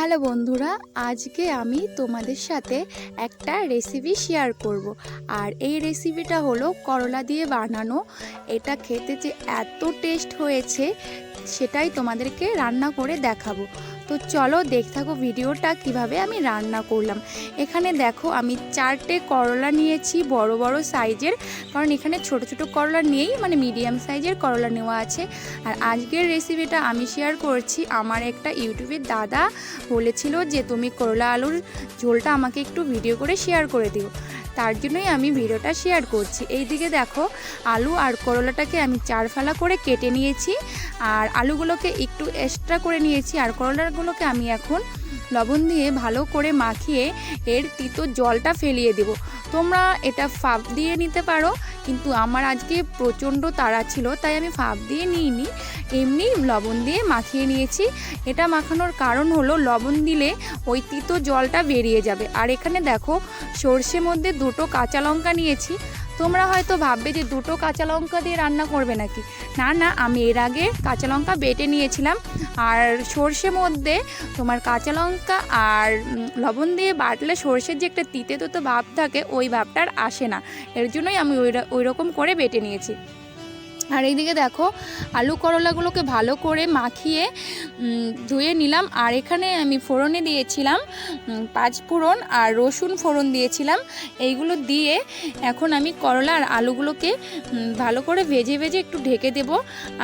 Hello বন্ধুরা, আজকে আমি তোমাদের সাথে একটা রেসিপি শেয়ার করব। আর এই রেসিপিটা হলো করলা দিয়ে বানানো। এটা খেতে যে এত টেস্ট হয়েছে সেটাই তোমাদেরকে রান্না করে দেখাবো। তো চলো দেখ থাকো ভিডিওটা কীভাবে আমি রান্না করলাম। এখানে দেখো আমি চারটে করলা নিয়েছি বড় বড় সাইজের। কারণ এখানে ছোট ছোট করলা নেই মানে মিডিয়াম সাইজের করলা নেওয়া আছে। আর আজকের রেসিপিটা আমি শেয়ার করছি আমার একটা ইউটিউবের দাদা বলেছিল যে তুমি করলা আলুর ঝোলটা আমাকে একটু ভিডিও করে শেয়ার করে দিও। তার জন্যই আমি ভিডিওটা শেয়ার করছি। এই দিকে দেখো, আলু আর করলাটাকে আমি চার ফালা করে কেটে নিয়েছি, আর আলুগুলোকে একটু এক্সট্রা করে নিয়েছি, আর করলাগুলোকে আমি এখন লবণ দিয়ে ভালো করে মাখিয়ে এর তিতো জলটা ফেলিয়ে দেব। তোমরা এটা ফাঁপ দিয়ে নিতে পারো। কিন্তু আমার আজকে প্রচণ্ড তাড়া ছিল, তাই আমি ফাঁপ দিয়ে নিইনি। এমনি লবণ দিয়ে মাখিয়ে নিয়েছি। এটা মাখানোর কারণ হলো লবণ দিলে ওই তিতো জলটা বেরিয়ে যাবে। আর এখানে দেখো সর্ষে মধ্যে দুটো কাঁচা লঙ্কা নিয়েছি। তোমরা হয়তো ভাববে যে দুটো কাঁচা লঙ্কা দিয়ে রান্না করবে নাকি? না না, আমি এর আগে কাঁচা লঙ্কা বেটে নিয়েছিলাম। আর সর্ষে মধ্যে তোমার কাঁচা লঙ্কা আর লবণ দিয়ে বাটলে সর্ষের যে একটা তিতে তো ভাব থাকে, ওই ভাবটা আর আসে না। এর জন্যই আমি ওই ওই রকম করে বেটে নিয়েছি। আর এইদিকে দেখো, আলু করলাগুলোকে ভালো করে মাখিয়ে ধুয়ে নিলাম। আর এখানে আমি ফোড়নে দিয়েছিলাম পাঁচ ফোড়ন আর রসুন ফোড়ন দিয়েছিলাম। এইগুলো দিয়ে এখন আমি করলা আর আলুগুলোকে ভালো করে ভেজে ভেজে একটু ঢেকে দেব।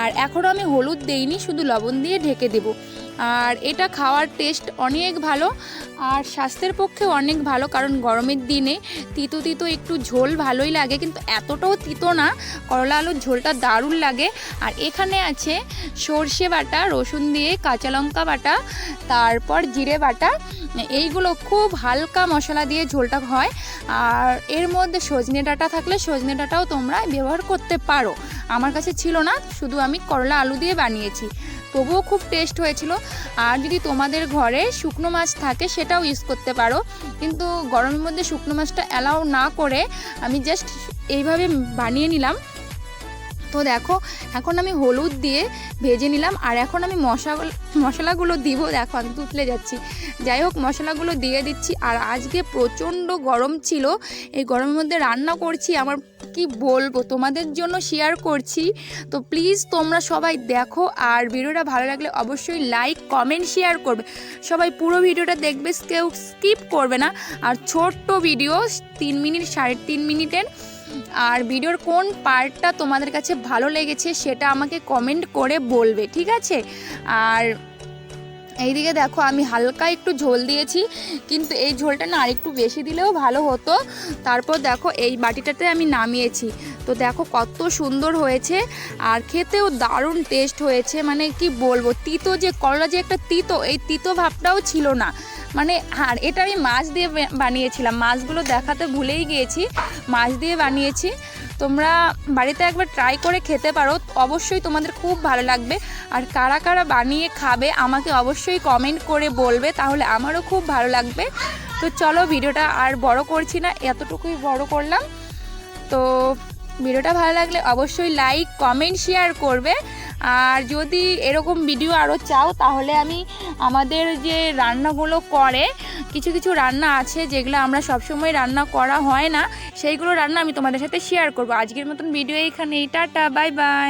আর এখনও আমি হলুদ দেইনি, শুধু লবণ দিয়ে ঢেকে দেব। আর এটা খাওয়ার টেস্ট অনেক ভালো আর স্বাস্থ্যের পক্ষে অনেক ভালো, কারণ গরমের দিনে তিতো তিতো একটু ঝোল ভালোই লাগে। কিন্তু এতটাও তিতো না, করলা আলুর ঝোলটা দারুণ লাগে। আর এখানে আছে সর্ষে বাটা, রসুন দিয়ে কাঁচা লঙ্কা বাটা, তারপর জিরে বাটা। এইগুলো খুব হালকা মশলা দিয়ে ঝোলটা হয়। আর এর মধ্যে সজনে ডাঁটা থাকলে সজনে ডাঁটাও তোমরা ব্যবহার করতে পারো। আমার কাছে ছিল না, শুধু আমি করলা আলু দিয়ে বানিয়েছি। তবুও খুব টেস্ট হয়েছিল। আর যদি তোমাদের ঘরে শুকনো মাছ থাকে সেটাও ইউজ করতে পারো। কিন্তু গরমের মধ্যে শুকনো মাছটা অ্যালাউ না করে আমি জাস্ট এইভাবে বানিয়ে নিলাম। তো দেখো, এখন আমি হলুদ দিয়ে ভেজে নিলাম, আর এখন আমি মশা, মশলাগুলো দিব, দেখো আমি তুতলে যাচ্ছি। যাই হোক, মশলাগুলো দিয়ে দিচ্ছি, আর আজকে প্রচণ্ড গরম ছিল, এই গরমের মধ্যে রান্না করছি, আমার কি বলব, তোমাদের জন্য শেয়ার করছি। তো প্লিজ তোমরা সবাই দেখো, আর ভিডিওটা ভালো লাগলে অবশ্যই লাইক কমেন্ট শেয়ার করবে। সবাই পুরো ভিডিওটা দেখবে, কেউ স্কিপ করবে না। আর ছোট্ট ভিডিও তিন মিনিট সাড়ে তিন মিনিটের আর ভিডিওর কোন পার্টটা তোমাদের কাছে ভালো লেগেছে সেটা আমাকে কমেন্ট করে বলবে, ঠিক আছে? আর এইদিকে দেখো, আমি হালকা একটু ঝোল দিয়েছি, কিন্তু এই ঝোলটা না আরেকটু বেশি দিলেও ভালো হতো। তারপর দেখো, এই বাটিটাতে আমি নামিয়েছি। তো দেখো কত সুন্দর হয়েছে, আর খেতেও দারুণ টেস্ট হয়েছে। মানে কি বলব, তিতো যে, করলা যে একটা তিতো, এই তিতো ভাবটাও ছিল না। মানে আর এটা আমি মাছ দিয়ে বানিয়েছিলাম। মাছগুলো দেখাতে ভুলেই গিয়েছি। মাছ দিয়ে বানিয়েছি। তোমরা বাড়িতে একবার ট্রাই করে খেতে পারো। অবশ্যই তোমাদের খুব ভালো লাগবে। আর কারা কারা বানিয়ে খাবে আমাকে অবশ্যই কমেন্ট করে বলবে, তাহলে আমারও খুব ভালো লাগবে। তো চলো ভিডিওটা আর বড় করছি না, এতটুকুই বড় করলাম। তো ভিডিওটা ভালো লাগলে অবশ্যই লাইক কমেন্ট শেয়ার করবে। আর যদি এরকম ভিডিও আরও চাও, তাহলে আমি আমাদের যে রান্নাগুলো করে, কিছু কিছু রান্না আছে যেগুলো আমরা সবসময় রান্না করা হয় না, সেইগুলো রান্না আমি তোমাদের সাথে শেয়ার করব। আজকের মতন ভিডিও এইখানে টাটা বাই বাই